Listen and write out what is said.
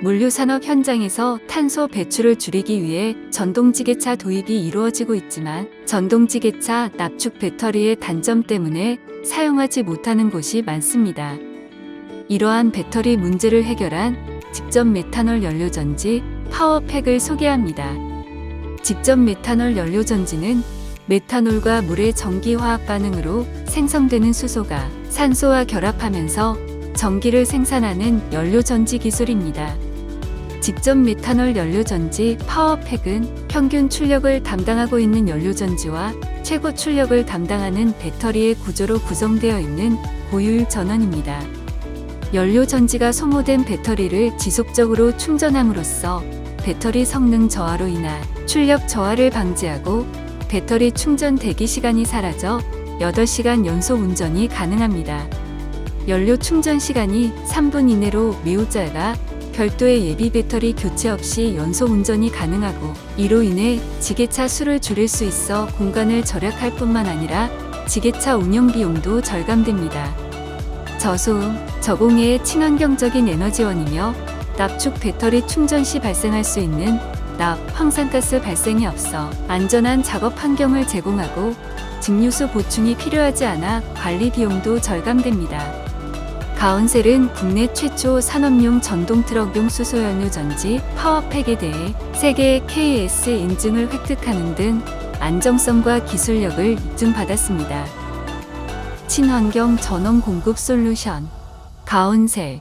물류산업 현장에서 탄소 배출을 줄이기 위해 전동지게차 도입이 이루어지고 있지만 전동지게차 납축 배터리의 단점 때문에 사용하지 못하는 곳이 많습니다. 이러한 배터리 문제를 해결한 직접 메탄올 연료전지 파워팩을 소개합니다. 직접 메탄올 연료전지는 메탄올과 물의 전기화학 반응으로 생성되는 수소가 산소와 결합하면서 전기를 생산하는 연료전지 기술입니다. 직접 메탄올 연료전지 파워팩은 평균 출력을 담당하고 있는 연료전지와 최고 출력을 담당하는 배터리의 구조로 구성되어 있는 고효율 전원입니다. 연료전지가 소모된 배터리를 지속적으로 충전함으로써 배터리 성능 저하로 인한 출력 저하를 방지하고 배터리 충전 대기 시간이 사라져 8시간 연속 운전이 가능합니다. 연료 충전 시간이 3분 이내로 짧아 별도의 예비 배터리 교체 없이 연속 운전이 가능하고 이로 인해 지게차 수를 줄일 수 있어 공간을 절약할 뿐만 아니라 지게차 운영 비용도 절감됩니다. 저소음, 저공해의 친환경적인 에너지원이며 납축 배터리 충전 시 발생할 수 있는 납, 황산가스 발생이 없어 안전한 작업 환경을 제공하고 직류수 보충이 필요하지 않아 관리 비용도 절감됩니다. 가온셀은 국내 최초 산업용 전동 트럭용 수소연료 전지 파워팩에 대해 세계 KS 인증을 획득하는 등 안정성과 기술력을 입증받았습니다. 친환경 전원 공급 솔루션 가온셀